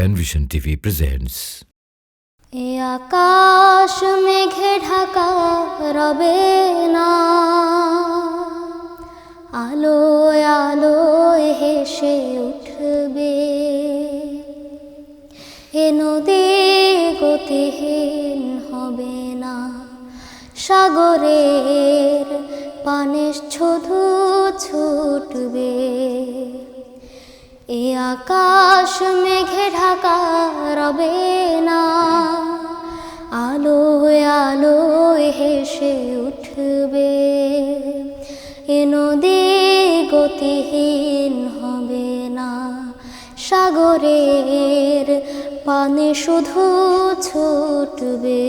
Penvision TV presents এ আকাশ মেঘে ঢাকা, রবে না। আলোয় আলোয় হেসে উঠবে। এ নদী গতিহীন হবে না। সাগরের পানে শুধু ছুটবে। এ আকাশ মেঘে ঢাকা রবে না। আলোয় আলোয় হেসে উঠবে। এ নদী গতিহীন হবে না। সাগরের পানে শুধু ছুটবে।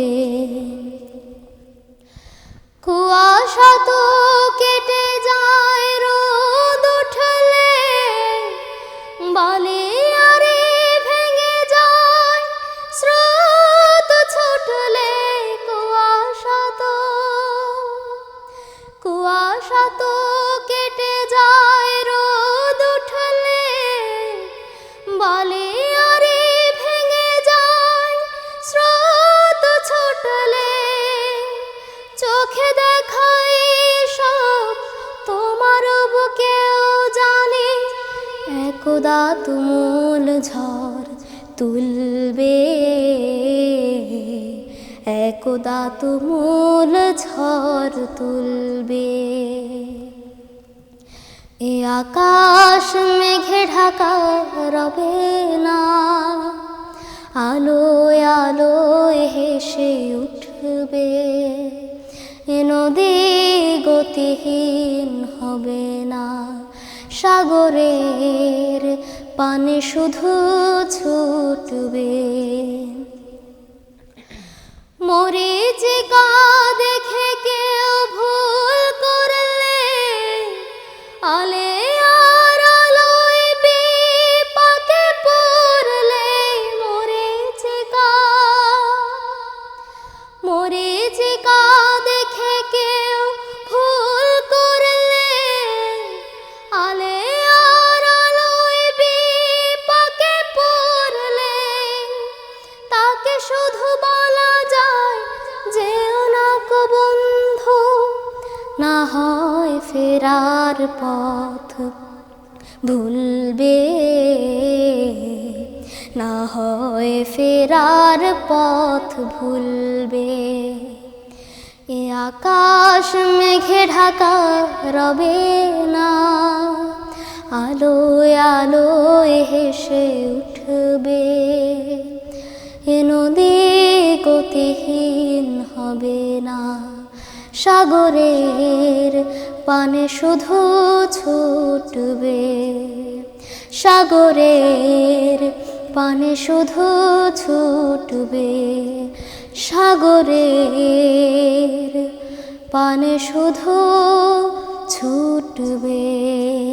কুয়াশা তো কুয়াশা তো কেটে যায় রোদ উঠলে। বালি, আরে, ভেঙে যায়, স্রোত ছুটলে। চোখে দেখাই সব, তোমার বুকেও জানি। একদা তুমুল ঝড় তুলবে। একদা তুমুল ঝড় তুলবে। এ আকাশ মেঘে ঢাকা রবে না। আলোয় আলোয় হেসে উঠবে। এ নদী গতিহীন হবে না। সাগরের পানে শুধু ছুটবে না হয় ফেরার পথ ভুলবে। না হয় ফেরার পথ ভুলবে। এ আকাশ মেঘে ঢাকা রবে না, আলোয় আলোয় হেসে উঠবে। এ নদী গতিহীন হবে না। সাগরের পানে শুধু ছুটবে। সাগরের পানে শুধু ছুটবে। সাগরের পানে শুধু ছুটবে।